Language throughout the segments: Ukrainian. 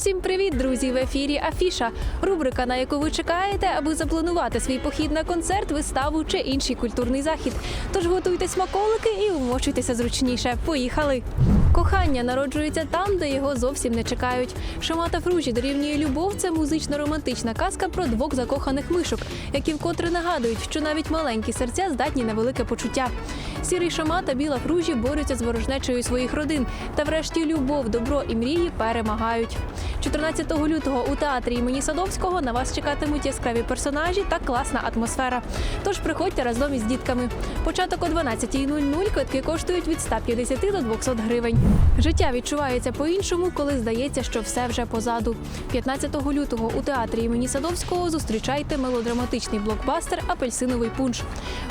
Усім привіт, друзі! В ефірі Афіша. Рубрика, на яку ви чекаєте, аби запланувати свій похід на концерт, виставу чи інший культурний захід. Тож готуйте смаколики і умощуйтеся зручніше. Поїхали! Кохання народжується там, де його зовсім не чекають. Шамата Фружі дорівнює любов це музично-романтична казка про двох закоханих мишок, які вкотре нагадують, що навіть маленькі серця здатні на велике почуття. Сірий шама та біла фружі борються з ворожнечею своїх родин. Та врешті любов, добро і мрії перемагають. 14 лютого у театрі імені Садовського на вас чекатимуть яскраві персонажі та класна атмосфера. Тож приходьте разом із дітками. Початок о 12.00 квитки коштують від 150 до 200 гривень. Життя відчувається по-іншому, коли здається, що все вже позаду. 15 лютого у театрі імені Садовського зустрічайте мелодраматичний блокбастер Апельсиновий пунш.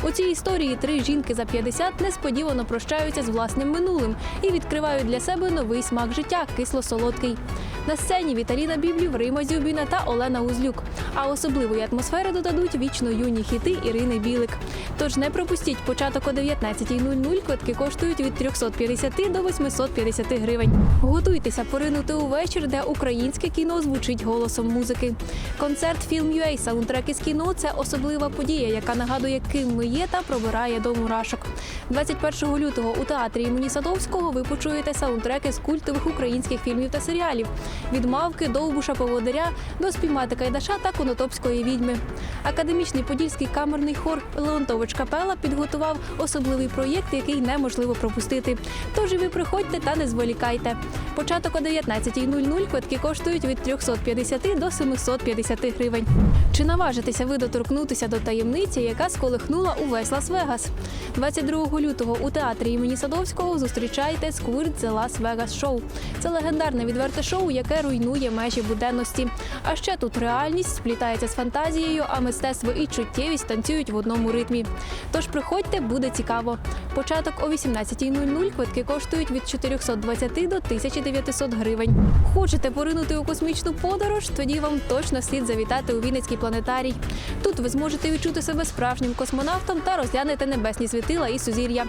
У цій історії три жінки за 50 несподівано прощаються з власним минулим і відкривають для себе новий смак життя кисло-солодкий. На сцені Віталіна Біблів, Рима Зюбіна та Олена Узлюк. А особливої атмосфери додадуть вічно юні хіти Ірини Білик. Тож не пропустіть початок о 19.00 квитки коштують від 350 до 850 гривень. Готуйтеся поринути у вечір, де українське кіно звучить голосом музики. Концерт фільм UA саундтрек із кіно це особлива подія, яка нагадує, ким ми є та пробирає до мурашок. 21 лютого у театрі імені Садовського ви почуєте саундтреки з культових українських фільмів та серіалів від мавки, довбуша, поводиря до спіймати кайдаша та конотопської відьми. Академічний подільський камерний хор Леонтович Капела підготував особливий проєкт, який неможливо пропустити. Тож і ви приходьте та не зволікайте. Початок о 19.00 квитки коштують від 350 до 750 гривень. Чи наважитеся ви доторкнутися до таємниці, яка сколихнула увесь Лас-Вегас? 22 лютого у театрі імені Садовського зустрічайте Squirt The Las Vegas Show. Це легендарне відверте шоу, яке руйнує межі буденності. А ще тут реальність сплітається з фантазією, а мистецтво і чуттєвість танцюють в одному ритмі. Тож приходьте, буде цікаво. Початок о 18.00 квитки коштують від 420 до 1900 гривень. Хочете поринути у космічну подорож? Тоді вам точно слід завітати у Вінницький планетарій. Тут ви зможете відчути себе справжнім космонавтом та розглянете небесні світила і сузір'я.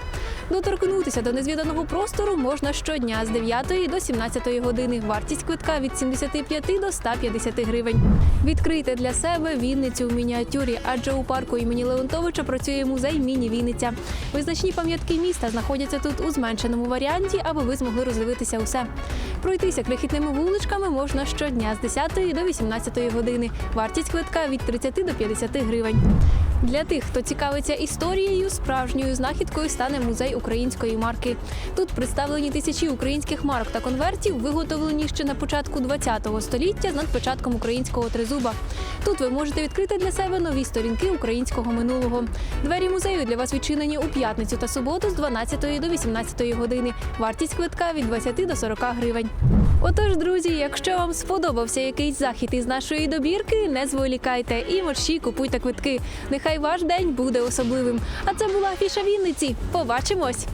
Доторкнутися до незвіданого простору можна щодня з 9 до 17 години. Вартість квитка від 75 до 150 гривень. Відкрийте для себе Вінницю в мініатюрі, адже у парку імені Леонтовича працює музей Міні Вінниця. Визначні пам'ятки міста знаходяться тут у зменшеному варіанті, аби ви змогли роздивитися усе. Пройтися крихітними вуличками можна щодня з 10 до 18 години. Вартість квитка від 30 до 50 гривень. Для тих, хто цікавиться історією, справжньою знахідкою стане музей української марки. Тут представлені тисячі українських марок та конвертів, виготовлені ще на початку ХХ століття з надпочатком українського тризуба. Тут ви можете відкрити для себе нові сторінки українського минулого. Двері музею для вас відчинені у п'ятницю та суботу з 12 до 18 години. Вартість квитка від 20 до 40 гривень. Отож, друзі, якщо вам сподобався якийсь захід із нашої добірки, не зволікайте і морщі купуйте квитки. Нехай ваш день буде особливим. А це була Фіша Вінниці. Побачимось!